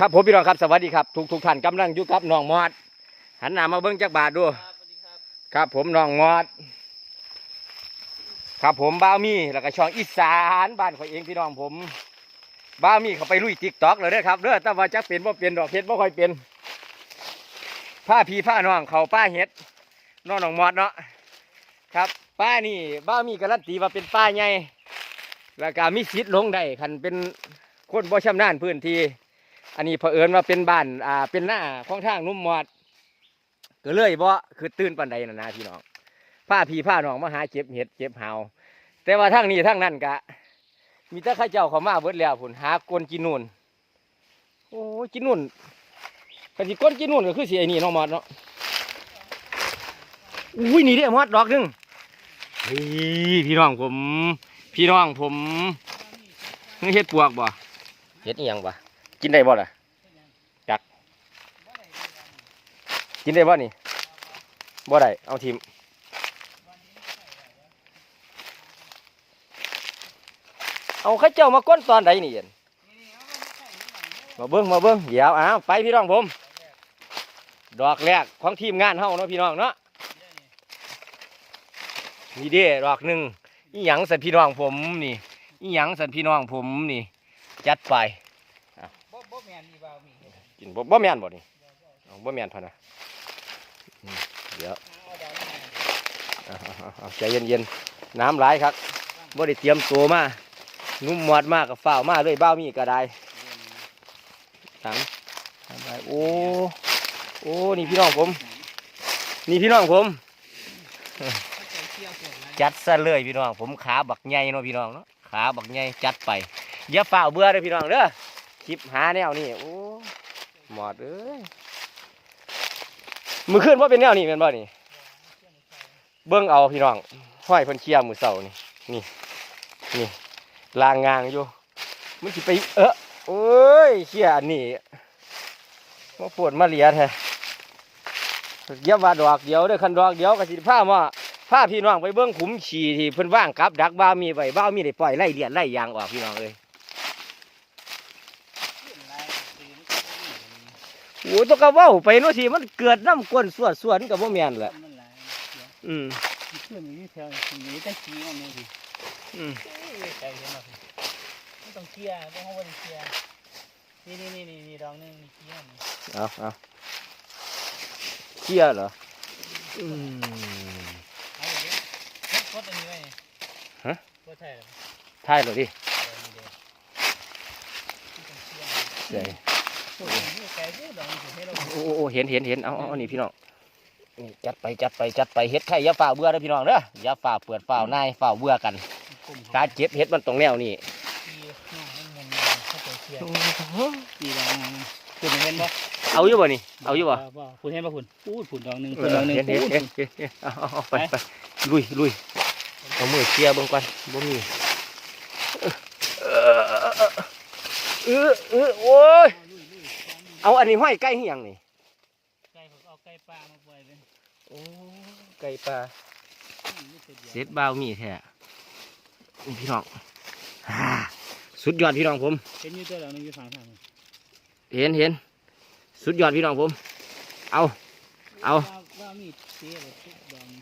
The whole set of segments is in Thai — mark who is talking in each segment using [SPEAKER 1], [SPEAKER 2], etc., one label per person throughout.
[SPEAKER 1] ครับผมพี่น้องครับสวัสดีครับทุกทุกท่านกำลังอยู่กับน้องมอด หันหน้ามาเบิ้งจักบาทดู
[SPEAKER 2] ครับสวัสดีครับ
[SPEAKER 1] ผมน้องมอด ครับผมบ้าวมีแล้วก็ช่องอีสานบ้านของเองพี่น้องผมบ้าวมีเขาไปลุยติ๊กต็อกเลยเด้อครับเด้อแต่ว่าจักเป็นว่าเป็นดอกเห็ดว่าค่อยเป็นผ้าพีผ้าน้องเขาป้าเห็ดน้องน้องมอดเนาะครับป้านี่บ้าวมีการันตีว่าเป็นป้าใหญ่แล้วก็มีสิทธิ์ลงได้คันเป็นคนบ่ชำนาญพื้นที่ อันนี้เผอิญว่าเป็นบ้านอ่าเป็นหน้าของทางนุ่มมอดก็เลยบ่คือตื่นปันใดนะนะพี่น้องผ้าพี่ผ้าหนองมาหาเจ็บเห็ดเจ็บหาวแต่ว่าทางนี้ทางนั้นกะ มีแต่ข้าเจ้าเขามาเบิดแล้วผุนหากวนกินนู่นโอ้ยกินนู่นกะสิก้นกินนู่นก็คือเสียนี่น้องมอดเนาะอุ้ยนี่เด้มอดดอกหนึงเฮ้ยพี่น้องผม พี่น้องผมเฮ็ดปวกบ่เฮ็ดอีหยังบ่ กินได้บ่ล่ะจัก กินได้บ่นี่บ่ได้เอาทิมเอาข้าเจ้ามาก้นตอนใดนี่เย็นมาเบิ้งมาเบิ้งเดี๋ยวอ้าวไปพี่น้องผม ดอกแรกของทีมงานเฮาเนาะพี่น้องเนาะนี่เด้ดอกหนึ่งอีหยังสันพี่น้องผมนี่อีหยังสันพี่น้องผมนี่ จัดไป
[SPEAKER 2] แม่นอีบ่าวมี
[SPEAKER 1] กินบ่บ่แม่นบ่นี่เอาบ่แม่นพะนะอืมเดี๋ยว
[SPEAKER 2] เอาดอกนี่
[SPEAKER 1] เอาเอาเอาใจเย็นๆน้ำไหลายครับบ่ได้เตรียมตัวมานุ่มหมอดมากกับฝ้าวมาเลยบ้าวมีก็ได้สามสามใบโอ้โอ้นี่พี่น้องผม นี่พี่น้องผม
[SPEAKER 2] จเที่ยวสวยนะ
[SPEAKER 1] จัดซะเลยพี่น้องผมขาบักใหญ่เนาะพี่น้องเนาะขาบักใหญ่จัดไปอย่าฝ้าวเบื่อเลยพี่น้องเด้อ คลิปหาแนวนี่โอ้หมอดเอ้ยมือขึ้นว่าเป็นแนวนี้เป็นบ่นี่เบิ้งเอาพี่น้องห้อยเพิ่นเชียมือเสานี่นี่นี่ลางงางอยู่มันสิไปเออโอ้ยเชียอันนี้มาปวดมาเหลียแท้เยียบว่าดอกเดียวเด้อคันดอกเดียวก็สิพามาพาพี่น้องไปเบิ้งขุมฉี่ที่เพิ่นว่างกับ ดักบ้ามีไว้บ้ามีได้ปล่อยไล่เลียดไล่ยางออกพี่น้องเอ้ย
[SPEAKER 2] ขึ้นลายสีมันก็บ่มี
[SPEAKER 1] โอ้ยตัวกระเว้าไปโน่นสิมันเกิดน้ำก้นสวดสวนกับบ่แม่นแหละ
[SPEAKER 2] มันหลายเสีย
[SPEAKER 1] อืม
[SPEAKER 2] มันขึ้นอยู่แถวนี้แต่ขี้มันนี่ดิ
[SPEAKER 1] อืม
[SPEAKER 2] โอ้ยใจเห็นบ่มันต้องเคลียร์ต้องเฮาบ่ได้เคลียร์นี่นี่นี่นี่นี่ดอกหนึงนี่เคลียร์นี่
[SPEAKER 1] เอาเอาเชียร์เหรออืม
[SPEAKER 2] เอาเลยดิกดอันนี้ไว้นี่
[SPEAKER 1] ฮะ
[SPEAKER 2] กดใช่เหรอ
[SPEAKER 1] ถ่ายเลยดิ
[SPEAKER 2] เออนี่เด้มันต้องเคลียร์
[SPEAKER 1] ใช่
[SPEAKER 2] โอ้ยนี่ไกลเด้อดอกนี่สิให้เรา
[SPEAKER 1] โอ้โอ้เห็นเห็นเห็นเอาเอาเอานี่พี่น้องนี่จัดไปจัดไปจัดไปเฮ็ดไข่อย่าฝ่าเบื่อเด้อพี่น้องเด้ออย่าฝ่าเปิดฝ่าวนายฝ่าเบื่อกัน
[SPEAKER 2] กลม
[SPEAKER 1] การเจ็บเฮ็ดมันตรงแนวนี่
[SPEAKER 2] ที่หน้ามันมันเข้าไปเคลียร์ดีดอกหนึงคุณเห็นบ่
[SPEAKER 1] เอาอยู่บ่นี่เอาอยู่บ่
[SPEAKER 2] บ่คุณเห็นบ่คุณพูดผุนดอกหนึง
[SPEAKER 1] เอ
[SPEAKER 2] ผุน
[SPEAKER 1] อ
[SPEAKER 2] ดอกหนึง
[SPEAKER 1] เห็นเห็น
[SPEAKER 2] พูด
[SPEAKER 1] เห็นเห็นเห็นเอาเอาเอาไปไปลุยลุยเอามือเคลียร์เบิ่งก่อนบ่มีเออเออเออโอ้ย เอาอันนี้ห้อยใกล้เฮียงนี่
[SPEAKER 2] ไก่เขาเอาไก่ปลามาปล่อยเลย
[SPEAKER 1] โอ้ไก่ปลา
[SPEAKER 2] อืมนี่ตัวเดียว
[SPEAKER 1] เสร็จบ่าวมีแท้นี่พี่น้องอ่าสุดยอดพี่น้องผม
[SPEAKER 2] เห็นอยู่ตัวดอกหนึงอยู่ข้างทาง
[SPEAKER 1] เห็นเห็นสุดยอดพี่น้องผม เอา เอา
[SPEAKER 2] ว่าว่ามีเสียเลยทุกดอกนี่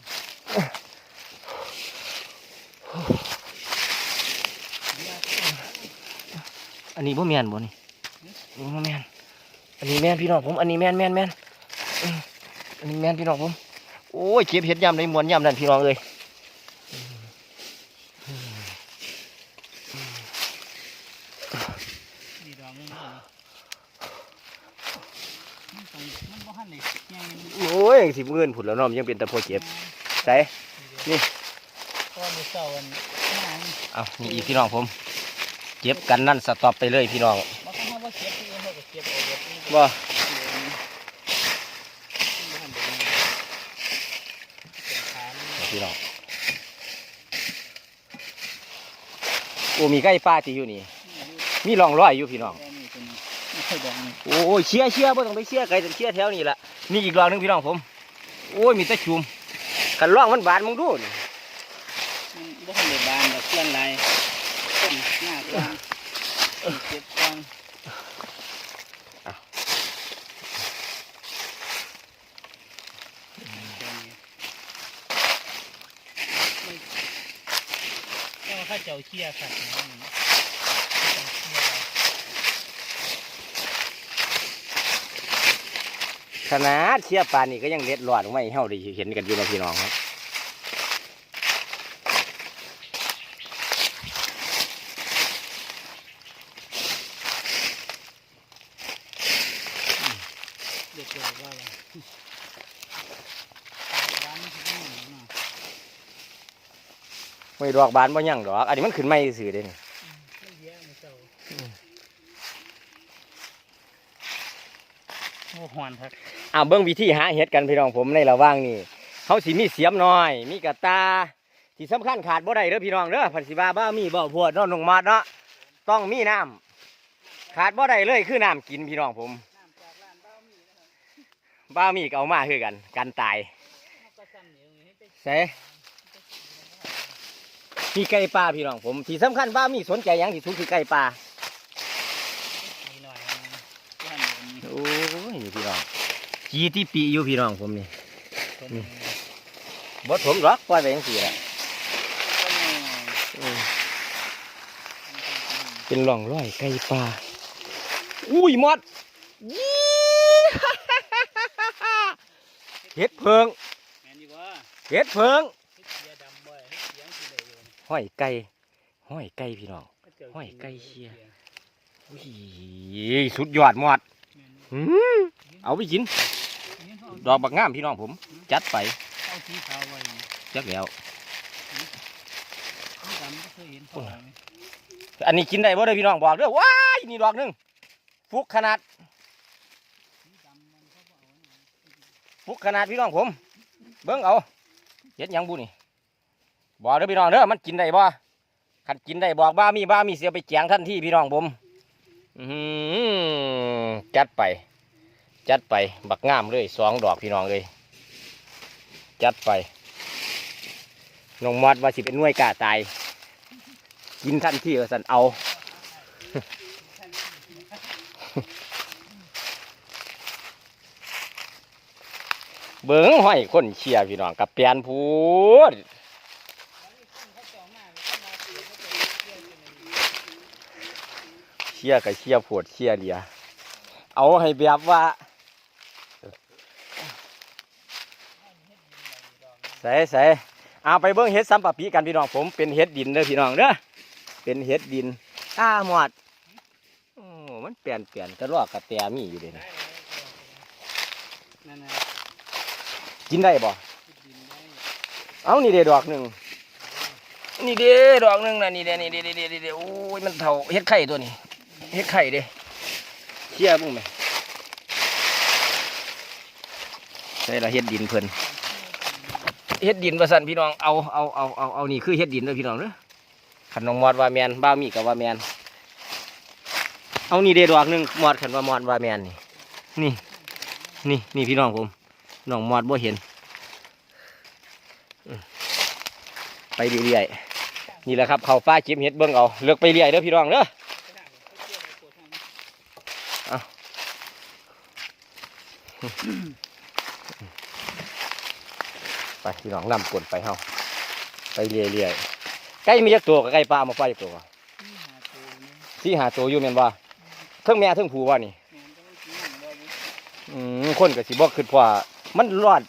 [SPEAKER 2] เดี๋ยว
[SPEAKER 1] อันนี้บ่แม่นบ่นี่อันนี้บ่แม่น อันนี้แม่นพี่น้องผม อันนี้แม่นแม่นแม่นอันนี้แม่นพี่น้องผม โอ้ยเก็บเห็ดยำในมวนยำนั่นพี่น้องเอ้ย
[SPEAKER 2] นี่ดอกหนึงนี่มันต้องมันบ่ทันได้ใหญ่มัน
[SPEAKER 1] โอ้ยสิบเงินผุดแล้วน้อมนยังเป็นตะโพเก็บใส่นี่
[SPEAKER 2] เอามัน
[SPEAKER 1] เอานี่อีกพี่น้องผม เก็บกันนั่นสต็อปไปเลยพี่น้อง
[SPEAKER 2] บิดนี่
[SPEAKER 1] บ่พี่น้องโอ้มีไก่ป้าที่อยู่นี่ มีร่องรอยอยู่พี่น้องโอ้ยเชียร์เชียร์บ่ต้องไปเชียร์ไก่ต้องเชียร์แถวนี้ละนี่อีกรองหนึงพี่น้องผม โอ้ยมีแต่ชุมกันร่องมันบานมึงดูนี่
[SPEAKER 2] บ่ทันได้บานดอกเพื่อนหลายต้นหน้ากว้างเก็บกว้าง
[SPEAKER 1] จะ
[SPEAKER 2] เอาเชี่ยสัตว์นะ
[SPEAKER 1] ขนาดเชี่ยปลานี่ก็ยังเล็ดหลอดออกมาให้เฮาได้เห็นกันอยู่นะพี่น้องครับ
[SPEAKER 2] เด็กเกิดว่าอะไรร้านที่นี่เนาะ
[SPEAKER 1] ไม่ดอกบานบ่ยังดอก อันนี้มันขึ้นไม่ซื่อเด้นี่
[SPEAKER 2] ไม่เยอะไม่เจ้าโอ้หวนครับ
[SPEAKER 1] อ่าเบิ่งวิธีหาเห็ดกันพี่น้องผมในระหว่างนี้เขาสิมีเสียมน้อย มีกระตาที่สำคัญขาดบ่ได้เด้อพี่น้องเด้อพันสิบาบ้ามีบ่พวดเนาะนงมาดเนาะต้องมีน้ำขาดบ่ได้เลยคือน้ำกินพี่น้องผม
[SPEAKER 2] น้ำจากร้านเบ้ามีนะครับ
[SPEAKER 1] บ้ามีก็เอามาคือกัน กันตาย
[SPEAKER 2] เขาก็สั่นอยู่ให้ ไป
[SPEAKER 1] เสมีไก่ป่าพี่น้องผมที่สำคัญบ้ามีสนใจอย่างที่สุดคือไก่ป่า
[SPEAKER 2] มีหน่อยที่หัน
[SPEAKER 1] โอ้ยพี่น้องจีที่ปีอยู่พี่น้องผมนี่
[SPEAKER 2] คน
[SPEAKER 1] อื
[SPEAKER 2] นี้
[SPEAKER 1] มบ่ถมหรอกปล่อยไปจังซี่แหละ
[SPEAKER 2] ก็แน่
[SPEAKER 1] อืมเป็นร่องรอยไก่ป่าอุ้ยมดยี่ เห็ดเพิง
[SPEAKER 2] แม่นดีว่า
[SPEAKER 1] เห็ดเพิง ห้อยไก่ห้อยไก่พี่น้อง
[SPEAKER 2] เขาเจ้า
[SPEAKER 1] ห้อยไก่
[SPEAKER 2] น
[SPEAKER 1] เชี่ยอุ้ยสุดยอดมอด
[SPEAKER 2] แม่น
[SPEAKER 1] หืมเอาไปกิน
[SPEAKER 2] นี่เขา
[SPEAKER 1] ดอกบักงามพี่น้องผม จัดไป
[SPEAKER 2] เอาสีขาวไว้นี่
[SPEAKER 1] จักแล้ว
[SPEAKER 2] สีดำก็เคยเห็นเขาไว้ไหม
[SPEAKER 1] อันนี้กินได้บ่ได้อพี่น้องบอกเด้อว้ายนี่ดอกหนึงฟุกขนาด
[SPEAKER 2] สีดำมันเขาบอกเอาไว้นี่
[SPEAKER 1] ฟุกขนาดพี่น้องผม เบิ่งเอาเฮ็ดหยังบุนี่ บอกเด้อพี่น้องเด้อมันกินได้บ่คันกินได้บอกบ้ามีบ้ามีเสียไปแจงทันที่พี่น้องผมอือหือจัดไป จัดไป บักงามเลยสองดอกพี่น้องเลยจัดไปน้องมอดว่าสิเป็นน่วยกาตาย กินทันทีก็สันเอาเบิ้งห้อยคนเชียร์พี่น้องกับเปียนพูด
[SPEAKER 2] เขาเจ้ามาแล้วเขามาเสียเขาเจ้าเชื่อกันเลย
[SPEAKER 1] เชียกับเชียปวดเชียเดียเอาให้แบบว่าใส่ใส่เอาไปเบิ้งเฮ็ดซ้ำปะปีกันพี่น้องผมเป็นเฮ็ดดินเด้อพี่น้องเด้อเป็นเฮ็ดดินอ้าหมดโอ้มันเปลี่ยนเปลี่ยนกระรอกกระแตมีอยู่เลยนะกินได้บ่เอานี่เดดอกหนึ่งนี่เดดอกหนึ่งนะนี่เดนี่เดนี่เดเดโอ้ยมันเท่าเฮ็ดไข่ตัวนี้ เฮ็ดไข่เด้เชี่ยบุ้งไหมใช่ละเฮ็ดดินเพิ่นเฮ็ดดินประสันพี่น้องเอาเอาเอาเอาเอานี่คือเฮ็ดดินเด้อพี่น้องเด้อขันน้องมอดว่าแมนบ้ามีกับว่าแมนเอานี่เดดอกหนึ่งมอดขันว่ามอดว่าแมนนี่นี่นี่นี่พี่น้องผมน้องมอดบ่เห็น ไปเรื่อยๆนี่แหละครับเขาป้าเก็บเห็ดเบิ้งเอาเลือกไปเรื่อยเด้อพี่น้องเด้อ
[SPEAKER 2] ก็ได้เขาเชื่อในโกรธทางนี้
[SPEAKER 1] ไปพี่น้องนำกลนไปเฮาไปเรื่อยๆไก่มีจักตัวกับไก่ปลามาไปจักตัว
[SPEAKER 2] นี่ตัวนี่
[SPEAKER 1] ที่หาตัวอยู่แม่นว่าเทั้งแม่เทั้งผูว่านี่
[SPEAKER 2] แม่นก็ไม่กินหยังบ่บุ
[SPEAKER 1] อืมคนก็สิบอกคือว่ามันรอด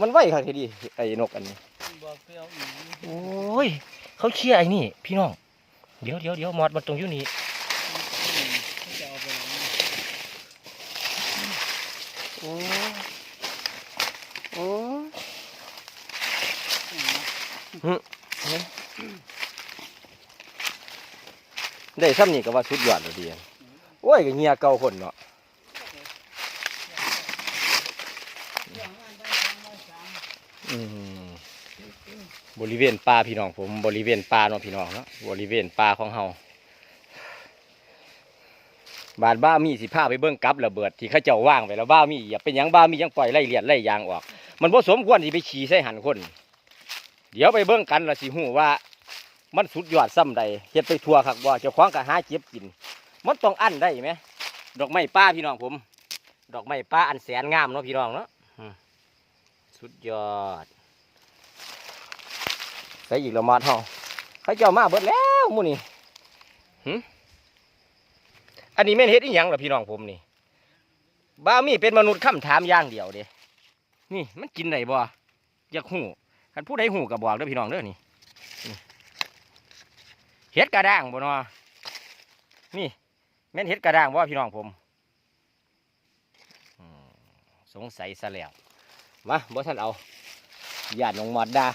[SPEAKER 1] มันไหวค่ะทีดีไอ้นกอันนี้โอ้ยเขาเชี่ยไอ้นี่ พี่น้องเดี๋ยวเดี๋ยวเดี๋ยวมอดมันตรงอยู่นี่
[SPEAKER 2] เขาจะเอาไปไหนนี่
[SPEAKER 1] โอ้โอ้ได้ซ้ำนี่ก็ว่าสุดยอดเลยดีอะโอ้ยก็เงียเก่าคนเนาะ
[SPEAKER 2] เรื่องงานได้สองร้อยสาม
[SPEAKER 1] อืมบริเวณป่าพี่น้องผมบริเวณป่าเนาะพี่น้องเนาะบริเวณป่าของเฮา บาดบ้ามีสิพาไปเบิ้งกับระเบิดที่เขาเจ้าว่างไว้แล้วบ้ามีอย่าเป็นยังบ้ามียังปล่อยไล่เลียดไล่ยางออก มันบ่สมควรที่ไปขี่ใส่หันคน เดี๋ยวไปเบิ้งกันละสิหูว่า มันสุดยอดซ้ำใดเฮ็ดไปทั่วคักบ่เจ้าของก็หาเจ็บกิน มันต้องอั้นได้ไหมดอกไม้ป่าพี่น้องผม ดอกไม้ป่าอันแสนงามเนาะพี่น้องเนาะสุดยอดใส่อีกละมาดเฮาเขาเจ้ามาเบิดแล้วมูนี่หึ อันนี้แม่นเฮ็ดอีหยังล่ะพี่น้องผมนี่บ้ามีเป็นมนุษย์คำถามอย่างเดียวเด้นี่มันกินได้บ่อยากหูคันผู้ใดหูก็บบอกเด้อพี่น้องเด้อนี่เฮ็ดกระด้างบ่นาะนี่แม่นเฮ็ดกระด้างบ่พี่น้องผมสงสัยซะแล้วมาบ่ท่านเอาญาติน้องมอดดา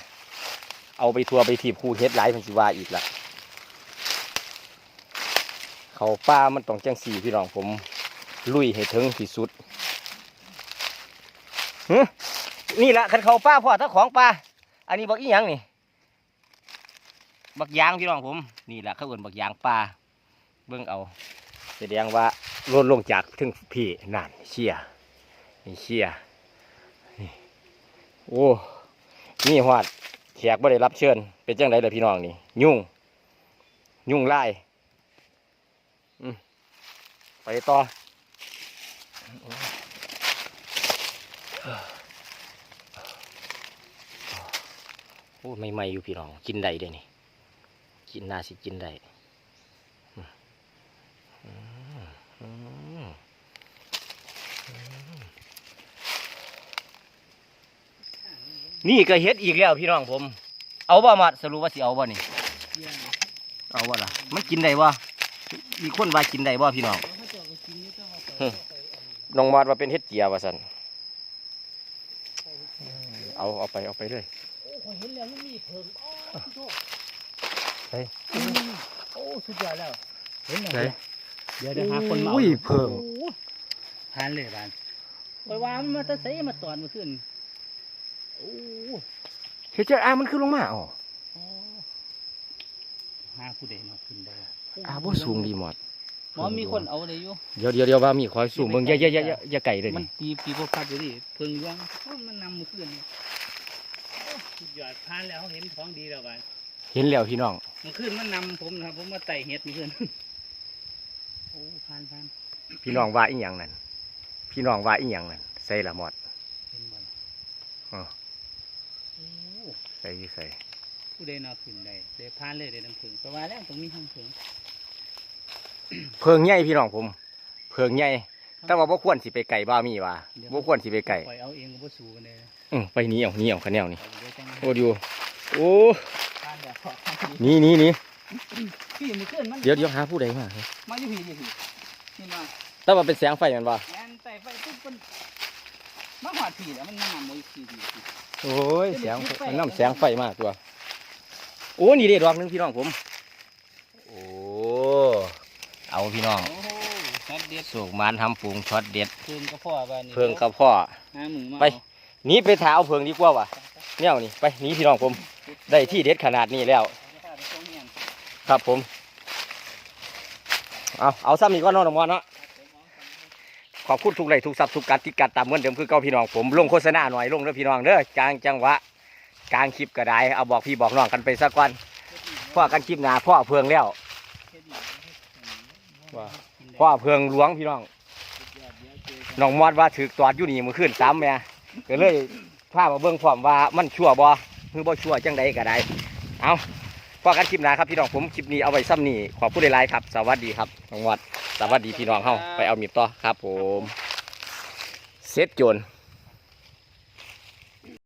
[SPEAKER 1] เอาไปทัวไปทีบคู่เฮ็ดหลายพันสิวาอีกละ เขาป้ามันต้องจังสี่พี่น้องผมลุยให้ถึงที่สุดนี่ละคันเขาป้าพ่อถ้าของป้าอันนี้บักอีหยังนี่บักยางพี่น้องผม นี่แหละเขาเอิ้นบักยางปลาเบิ่งเอาแสดงว่าลดลงจากถึงพี่นั่นเชียนี่เชียนี่โอ้นี่หอดแขกบ่ได้รับเชิญ เป็นจังไดล่ะพี่น้องนี่ ยุ่ง ยุ่งไล่ ต่อโอ้ไม่ไม่อยู่พี่น้อง กินได้เด้นี่ กินน่าสิกินได้นี่ก็เฮ็ดอีกแล้วพี่น้องผม เอาบ่มาสรุปว่าสิเอาบ่นี่
[SPEAKER 2] เที่ย
[SPEAKER 1] เอาบ่ล่ะ มันกินได้บ่มีคนว่ากินได้บ่พี่น้อง
[SPEAKER 2] นี่ต้องเอาไป
[SPEAKER 1] ฮึ
[SPEAKER 2] เอาไปอันนี้
[SPEAKER 1] น้องมอดว่าเป็นเฮ็ดเจียว่าซั่นเอาเอาไปเอาไปเลย
[SPEAKER 2] โอ้ข่อยเห็นแล้วมันมีเพิ่งอ๋อพี่โชค
[SPEAKER 1] เฮ้ย
[SPEAKER 2] อืมโอ้สุดยอดแล้วเห็นแล้ว
[SPEAKER 1] ไหน
[SPEAKER 2] เดี๋ยวเดี๋ยวหาคนมา
[SPEAKER 1] อุ้ยเพิ่ง
[SPEAKER 2] โอ้ทานเลยบ้านไปว่ามันมาแตะเสมาตอนเมื่อคืนโอ้
[SPEAKER 1] เฮ็ดจะอ่ามันคือลงมาอ๋อ
[SPEAKER 2] อ๋อหาผู้ใดมาขึ้นได้วะ
[SPEAKER 1] อ่าบ่สูงดีหมด
[SPEAKER 2] หมอมีคนเอาเลยอยู่
[SPEAKER 1] เดี๋ยวเดี๋ยวเดี๋ยวว่ามีคอยสูงเบิ่งอย่าอย่าอย่าอย่าอย่าไก่เลย
[SPEAKER 2] มัน
[SPEAKER 1] นี่
[SPEAKER 2] ตีปีพพัดอยู่ดิเพิ่งเลี้ยงโอ้มันนำมือขึ้นนี่โอ้สุดยอดทานแล้วเห็นของดีแล้วบ้าน
[SPEAKER 1] เห็นแล้วพี่น้อง
[SPEAKER 2] มันขึ้นมันนำผมนะครับผมมาไต่เห็ดมันขึ้นโอ้พานพาน
[SPEAKER 1] พี่น้องว่าอีหยังนั่นพี่น้องว่าอีหยังนั่นใส่ละหมด
[SPEAKER 2] เป็นบอล
[SPEAKER 1] อ๋อ
[SPEAKER 2] โอ้
[SPEAKER 1] ใส่อยู่ใส่
[SPEAKER 2] ผู้ใดนอขึ้นได้เดี๋ยวพานเลยเดี๋ยวน้ำผึ้งเพราะว่าแล้วตรงนี้ห้องผึ้ง
[SPEAKER 1] เพิงใหญ่พี่น้องผม เพิงใหญ่แต่ว่าบ่ควรสิไปไก่บ้ามีว่าบ่ควรสิไปไก่
[SPEAKER 2] ปล่อยเอาเองก็บ่สู้กันเลย
[SPEAKER 1] อือไปหนีเอาหนีเอาคะแนวนี่
[SPEAKER 2] เอาเดี๋ยวจัง
[SPEAKER 1] โอ้ดูโอ้
[SPEAKER 2] พานแบบ
[SPEAKER 1] หนี่นี่นี่
[SPEAKER 2] พี่มันขึ้นมัน
[SPEAKER 1] เดี๋ยวเดี๋ยวหาผู้ใดมา
[SPEAKER 2] มาอยู่พี่อยู่พี่นี่มา
[SPEAKER 1] แต่ว่าเป็นแสงไฟแมันบ่
[SPEAKER 2] แอนไต่ไฟปุ๊บมันมาหอดพี่แล้วมันมานำมือพี่พี่พี่
[SPEAKER 1] โอ้ยแสงมันนำแสงไฟมาตัวโอ้นี่เด็ดดอกหนึงพี่น้องผม โอ้ เอาพี่น้อง
[SPEAKER 2] โอ้โหช็อตเด็ด
[SPEAKER 1] สูกมานทำปรุงช็อตเด็ด
[SPEAKER 2] เพิ่งกระเพาะบ้านนี่
[SPEAKER 1] เพิงกับพ่อ
[SPEAKER 2] หามือมา
[SPEAKER 1] ไปหนีไปถาเอาเพิงดีกว่าว่ะแนวนี่ไปหนีพี่น้องผม ได้ที่เด็ดขนาดนี้แล้ว
[SPEAKER 2] เอาไปส่งเฮียน
[SPEAKER 1] ครับผม เอาเอาซ้ำอีกก็นอนออกมาเนาะขอบคุณทุกไลค์ทุกซับทุกการติดการตามเหมือนเดิมคือเก่าพี่น้องผมลงโฆษณาหน่อยลงเด้อพี่น้องเด้อกลางจังหวะกลางคลิปก็ได้เอาบอกพี่บอกน้องกันไปสักวันพ่อกันคลิปหนาพ่อเพืองแล้ว ว่าพ่อเพืองหลวงพี่น้องน้องมอดว่าถือตอดอยู่นี่มือขึ้นซ้ำแม่ก็เลยพามาเบิ้งพร้อมว่ามันชั่วบ่คือบ่ชั่วจังใดก็ได้เอาพ่อกันคลิปหนาครับพี่น้องผมคลิปนี้เอาไว้ซ้ำนี่ขอบคุณหลายๆครับ สวัสดีครับน้องมอดสวัสดีพี่น้องเฮาไปเอามีบต่อครับ ผมเสร็จโจร